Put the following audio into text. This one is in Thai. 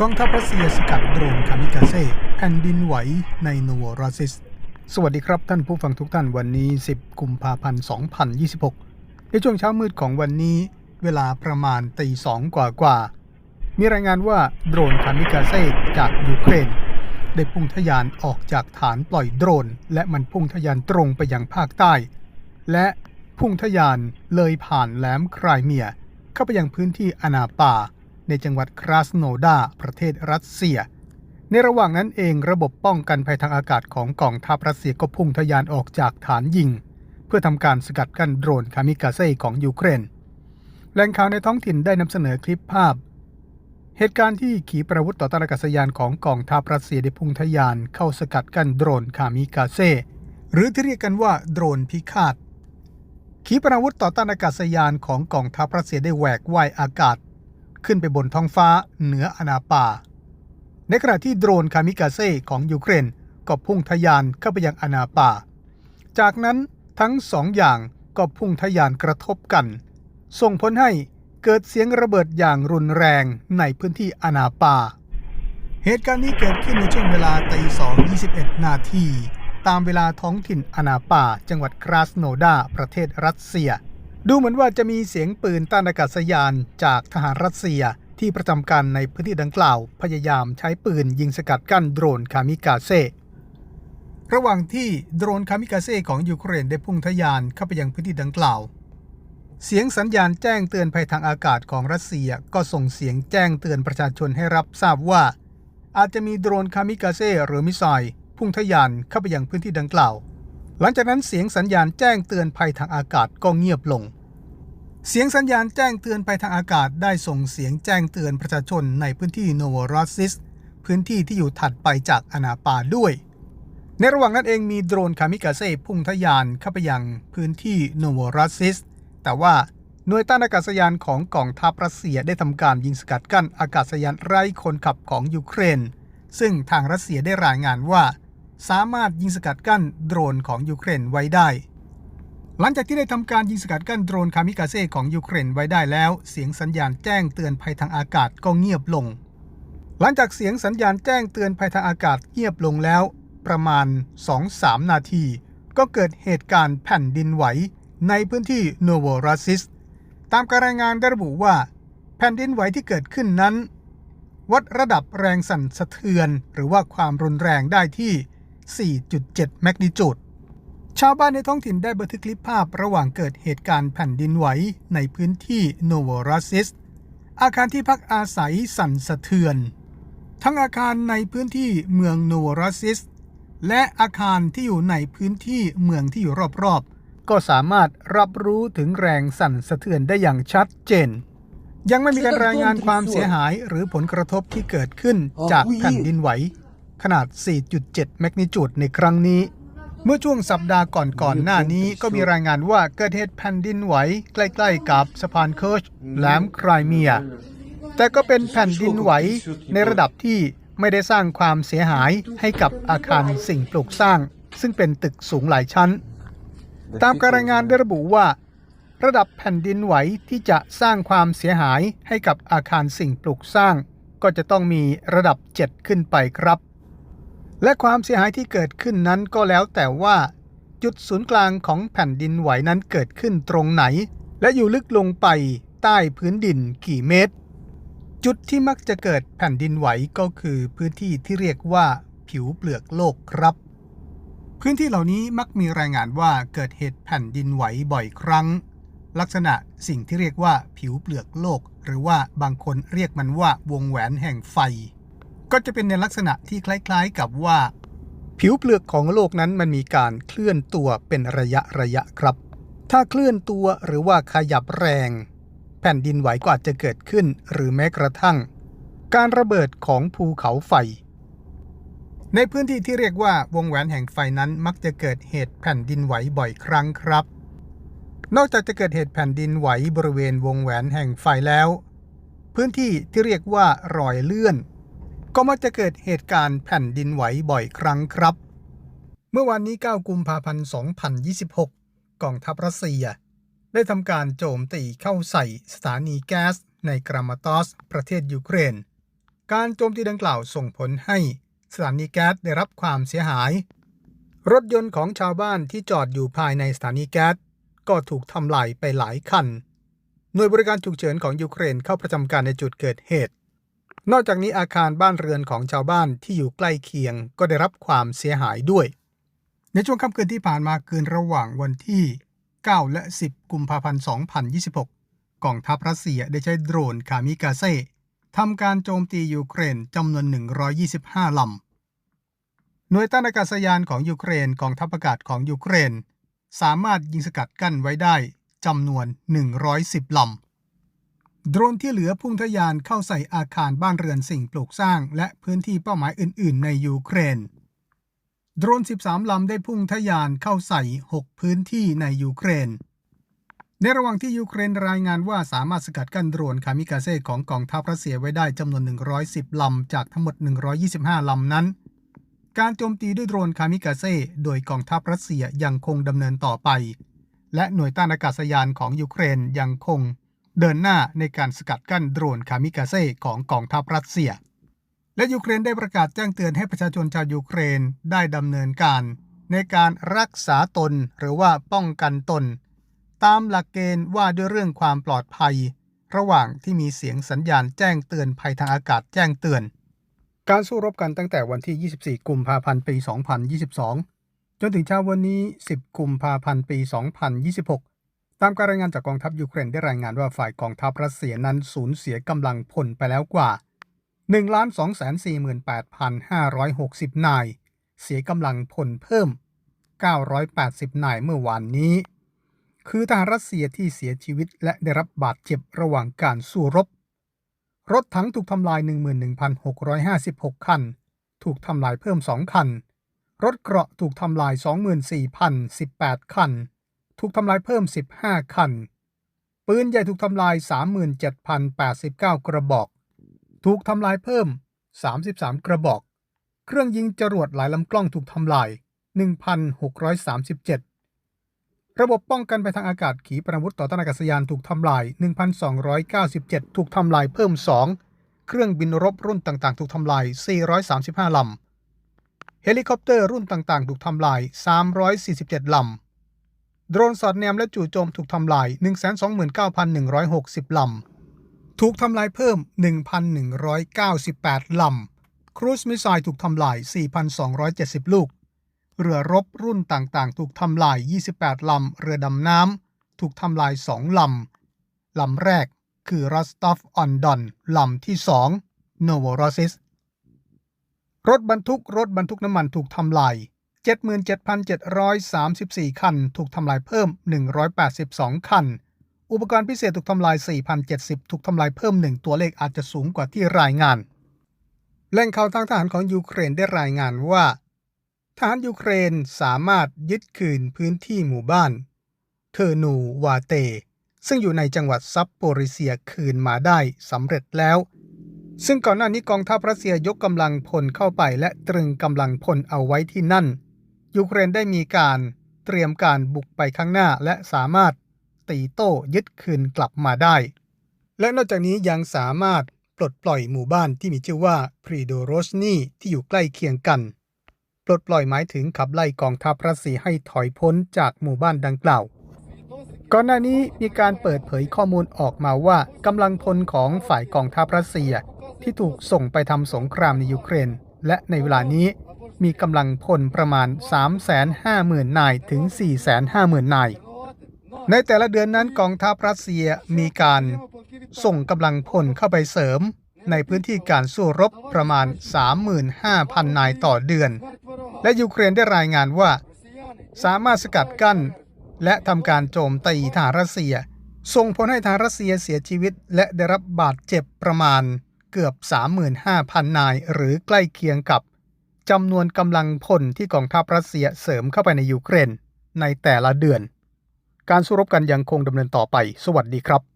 กองทัพรัสเซียสกัดโดรนคามิกาเซ่แผ่นดินไหวในโนโวราซิสสวัสดีครับท่านผู้ฟังทุกท่านวันนี้ 10 กุมภาพันธ์ 2026 ในช่วงเช้ามืดของวันนี้ เวลาประมาณตีสองกว่ากว่า มีรายงานว่าโดรนคามิกาเซ่จากยูเครน ได้พุ่งทะยานออกจากฐานปล่อยโดรน และมันพุ่งทะยานตรงไปยังภาคใต้ และพุ่งทะยานเลยผ่านแหลมไครเมีย เข้าไปยังพื้นที่อนาปา ในจังหวัดคราสโนดา ประเทศรัสเซีย ในระหว่างนั้นเองระบบป้องกันภัยทางอากาศของกองทัพรัสเซียก็พุ่งทะยานออกจากฐานยิง เพื่อทำการสกัดกั้นโดรนคามิกาเซ่ของยูเครนแหล่งข่าวในท้องถิ่นได้นำเสนอคลิปภาพ เหตุการณ์ที่ขีปนาวุธต่อต้านอากาศยานของกองทัพรัสเซียได้พุ่งทะยานเข้าสกัดกั้นโดรนคามิกาเซ่หรือที่เรียกกันว่าโดรนพิฆาตขีปนาวุธต่อต้านอากาศยานของกองทัพรัสเซียได้แหวกว่ายอากาศ ขึ้นไปบนท้องฟ้าเหนืออนาปาในขณะที่โดรนคามิกาเซ่ของยูเครนก็พุ่งทะยานเข้าไปยังอนาปาจากนั้นทั้งสองอย่างก็พุ่งทะยานกระทบกัน ส่งผลให้เกิดเสียงระเบิดอย่างรุนแรงในพื้นที่อนาปาเหตุการณ์นี้เกิดขึ้นในช่วงเวลาตี2 21นาที ตามเวลาท้องถิ่นอนาปาจังหวัดคราสโนดา ประเทศรัสเซีย ดูเหมือนว่าจะมีเสียงปืนต้านอากาศยานจากทหารรัสเซียที่ประจำการในพื้นที่ดังกล่าว พยายามใช้ปืนยิงสกัดกั้นโดรนคามิกาเซ่ระหว่างที่โดรนคามิกาเซ่ของยูเครนได้พุ่งทะยานเข้าไปยังพื้นที่ดังกล่าว เสียงสัญญาณแจ้งเตือนภัยทางอากาศของรัสเซียก็ส่งเสียงแจ้งเตือนประชาชนให้รับทราบว่า อาจจะมีโดรนคามิกาเซ่หรือมิสไซล์พุ่งทะยานเข้าไปยังพื้นที่ดังกล่าว หลังจากนั้นเสียงสัญญาณแจ้งเตือนภัยทางอากาศก็เงียบลง เสียงสัญญาณแจ้งเตือนภัยทางอากาศได้ส่งเสียงแจ้งเตือนประชาชนในพื้นที่โนโวรัสซิส พื้นที่ที่อยู่ถัดไปจากอนาปาด้วย ในระหว่างนั้นเองมีโดรนคามิกาเซ่พุ่งทะยานเข้าไปยังพื้นที่โนโวรัสซิส แต่ว่าหน่วยต้านอากาศยานของกองทัพรัสเซียได้ทำการยิงสกัดกั้นอากาศยานไร้คนขับของยูเครน ซึ่งทางรัสเซียได้รายงานว่า สามารถยิงสกัดกั้นโดรนของยูเครนไว้ได้ หลังจากที่ได้ทำการยิงสกัดกั้นโดรนคามิกาเซ่ของยูเครนไว้ได้แล้ว เสียงสัญญาณแจ้งเตือนภัยทางอากาศก็เงียบลง หลังจากเสียงสัญญาณแจ้งเตือนภัยทางอากาศเงียบลงแล้ว ประมาณ 2-3 นาที ก็เกิดเหตุการณ์แผ่นดินไหวในพื้นที่โนโวรัสซิส ตามการรายงานได้ระบุว่า แผ่นดินไหวที่เกิดขึ้นนั้น วัดระดับแรงสั่นสะเทือน หรือว่าความรุนแรงได้ที่ 4.7 แมกนิจูด ชาวบ้านในท้องถิ่นได้บันทึกคลิปภาพระหว่างเกิดเหตุการณ์แผ่นดินไหวในพื้นที่โนโวรัสซิส อาคารที่พักอาศัยสั่นสะเทือน ทั้งอาคารในพื้นที่เมืองโนโวรัสซิส และอาคารที่อยู่ในพื้นที่เมืองที่อยู่รอบๆ ก็สามารถรับรู้ถึงแรงสั่นสะเทือนได้อย่างชัดเจน ยังไม่มีการรายงานความเสียหายหรือผลกระทบที่เกิดขึ้นจากแผ่นดินไหว ขนาด 4.7 แมกนิจูดในครั้งนี้ เมื่อช่วงสัปดาห์ก่อนก่อนหน้านี้ก็มีรายงานว่าเกิดเหตุแผ่นดินไหวใกล้ๆกับสะพานเคิร์ชแหลมไครเมีย แต่ก็เป็นแผ่นดินไหวในระดับที่ไม่ได้สร้างความเสียหายให้กับอาคารสิ่งปลูกสร้าง ซึ่งเป็นตึกสูงหลายชั้น ตามการรายงานได้ระบุว่า ระดับแผ่นดินไหวที่จะสร้างความเสียหายให้กับอาคารสิ่งปลูกสร้าง ก็จะต้องมีระดับ 7 ขึ้นไปครับ และความเสียหายที่เกิดขึ้นนั้นก็แล้วแต่ว่า จุดศูนย์กลางของแผ่นดินไหวนั้นเกิดขึ้นตรงไหน และอยู่ลึกลงไปใต้พื้นดินกี่เมตร จุดที่มักจะเกิดแผ่นดินไหวก็คือพื้นที่ที่เรียกว่าผิวเปลือกโลกครับ พื้นที่เหล่านี้มักมีรายงานว่าเกิดเหตุแผ่นดินไหวบ่อยครั้ง ลักษณะสิ่งที่เรียกว่าผิวเปลือกโลก หรือว่าบางคนเรียกมันว่าวงแหวนแห่งไฟ ก็จะเป็นในลักษณะที่คล้ายๆกับว่า ผิวเปลือกของโลกนั้นมันมีการเคลื่อนตัวเป็นระยะระยะครับ ถ้าเคลื่อนตัวหรือว่าขยับแรง แผ่นดินไหวก็อาจจะเกิดขึ้นหรือแม้กระทั่ง การระเบิดของภูเขาไฟ ในพื้นที่ที่เรียกว่าวงแหวนแห่งไฟนั้นมักจะเกิดเหตุแผ่นดินไหวบ่อยครั้งครับ นอกจากจะเกิดเหตุแผ่นดินไหวบริเวณวงแหวนแห่งไฟแล้ว พื้นที่ที่เรียกว่ารอยเลื่อน ก็มักจะเกิดเหตุการณ์แผ่นดินไหวบ่อยครั้งครับ เมื่อวันนี้ 9 กุมภาพันธ์ 2026 กองทัพรัสเซีย ได้ทำการโจมตีเข้าใส่สถานีแก๊สในกรามาตอส ประเทศยูเครน การโจมตีดังกล่าวส่งผลให้สถานีแก๊สได้รับความเสียหาย รถยนต์ของชาวบ้านที่จอดอยู่ภายในสถานีแก๊สก็ถูกทำลายไปหลายคัน หน่วยบริการฉุกเฉินของยูเครนเข้าประจำการในจุดเกิดเหตุ นอกจากนี้อาคารบ้านเรือนของชาวบ้านที่อยู่ใกล้เคียงก็ได้รับความเสียหายด้วย ในช่วงค่ำคืนที่ผ่านมาคืนระหว่างวันที่ 9 และ 10 กุมภาพันธ์ 2026 กองทัพรัสเซียได้ใช้โดรนคามิกาเซ่ทำการโจมตียูเครนจำนวน 125 ลำ หน่วยต้านอากาศยานของยูเครนกองทัพอากาศของยูเครน สามารถยิงสกัดกั้นไว้ได้จำนวน 110 ลำ โดรนที่เหลือพุ่งทะยานเข้าใส่อาคารบ้านเรือนสิ่งปลูกสร้าง และพื้นที่เป้าหมายอื่น ๆ ในยูเครน โดรน 13 ลำได้พุ่งทะยานเข้าใส่ 6 พื้นที่ในยูเครน ในระหว่างที่ยูเครนรายงานว่าสามารถสกัดกั้นโดรนคามิกาเซ่ของกองทัพรัสเซียไว้ได้จำนวน 110 ลำ จากทั้งหมด 125 ลำนั้น การโจมตีด้วยโดรนคามิกาเซ่โดยกองทัพรัสเซียยังคงดำเนินต่อไป และหน่วยต้านอากาศยานของยูเครนยังคง เดินหน้าในการสกัดกั้นโดรนคามิกาเซ่ของกองทัพรัสเซีย และยูเครนได้ประกาศแจ้งเตือนให้ประชาชนชาวยูเครนได้ดำเนินการ ในการรักษาตนหรือว่าป้องกันตน ตามหลักเกณฑ์ว่าด้วยเรื่องความปลอดภัย ระหว่างที่มีเสียงสัญญาณแจ้งเตือนภัยทางอากาศแจ้งเตือน การสู้รบกันตั้งแต่วันที่ 24 กุมภาพันธ์ปี 2022 จนถึงเช้าวันนี้ 10 กุมภาพันธ์ปี 2026 ตามการรายงานจากกองทัพยูเครนได้รายงานว่าฝ่ายกองทัพรัสเซียนั้นสูญเสียกำลังพลไปแล้วกว่า 1,248,560 นาย เสียกำลังพลเพิ่ม 980 นายเมื่อวานนี้ คือทหารรัสเซียที่เสียชีวิตและได้รับบาดเจ็บระหว่างการสู้รบ รถถังถูกทำลาย 11,656 คัน ถูกทำลายเพิ่ม 2 คัน รถเกราะถูกทำลาย 24,018 คัน ถูกทำลายเพิ่ม 15 คัน ปืนใหญ่ถูกทำลาย 37,089 กระบอก ถูกทำลายเพิ่ม 33 กระบอก เครื่องยิงจรวดหลายลำกล้องถูกทำลาย 1,637 ระบบป้องกันไปทางอากาศขีปนาวุธต่อต้านอากาศยานถูกทำลาย 1,297 ถูกทำลายเพิ่ม 2 เครื่องบินรบรุ่นต่างๆ ถูกทำลาย 435 ลำ เฮลิคอปเตอร์รุ่นต่างๆ ถูกทำลาย 347 ลำ โดรนสอดแนมและจู่โจมถูกทำลาย 129,160 ลำ ถูกทำลายเพิ่ม 1,198 ลำ ครูซมิสไซล์ถูกทำลาย 4,270 ลูก เรือรบรุ่นต่างๆ ถูกทำลาย 28 ลำ เรือดำน้ำ ถูกทำลาย 2 ลำ ลำแรกคือรอสตอฟออนดอนลำที่ 2 โนโวโรซิส รถบรรทุกรถบรรทุกน้ำมันถูกทำลาย 77,734 คัน ถูกทำลายเพิ่ม 182 คัน อุปกรณ์พิเศษถูกทำลาย 4,070 ถูกทำลายเพิ่ม 1 ตัวเลขอาจจะสูงกว่าที่รายงานแหล่งข่าวทางทหารของยูเครนได้รายงานว่า ทหารยูเครนสามารถยึดคืนพื้นที่หมู่บ้านเทอร์นูวาเต ซึ่งอยู่ในจังหวัดซับโปริเซียคืนมาได้สำเร็จแล้ว ซึ่งก่อนหน้านี้กองทัพรัสเซียยกกำลังพลเข้าไปและตรึงกำลังพลเอาไว้ที่นั่น ยูเครนได้มีการเตรียมการบุกไปข้างหน้า และสามารถตีโต้ยึดคืนกลับมาได้ และนอกจากนี้ยังสามารถปลดปล่อยหมู่บ้านที่มีชื่อว่าพรีโดโรสนีที่อยู่ใกล้เคียงกันปลดปล่อยหมายถึงขับไล่กองทัพรัสเซียให้ถอยพ้นจากหมู่บ้านดังกล่าว ก่อนหน้านี้มีการเปิดเผยข้อมูลออกมาว่ากำลังพลของฝ่ายกองทัพรัสเซีย ที่ถูกส่งไปทำสงครามในยูเครน และในเวลานี้ มีกำลังพลประมาณ 350,000 นายถึง 450,000 นาย ในแต่ละเดือนนั้นกองทัพรัสเซียมีการส่งกำลังพลเข้าไปเสริม ในพื้นที่การสู้รบประมาณ 35,000 นายต่อเดือน และยูเครนได้รายงานว่า สามารถสกัดกั้น และทำการโจมตีทหารรัสเซีย ส่งผลให้ทหารรัสเซียเสียชีวิต และได้รับบาดเจ็บประมาณเกือบ 35,000 นายหรือใกล้เคียงกับ จำนวนกำลังพลที่กองทัพรัสเซียเสริมเข้าไปในยูเครนในแต่ละเดือน การสู้รบกันยังคงดำเนินต่อไป สวัสดีครับ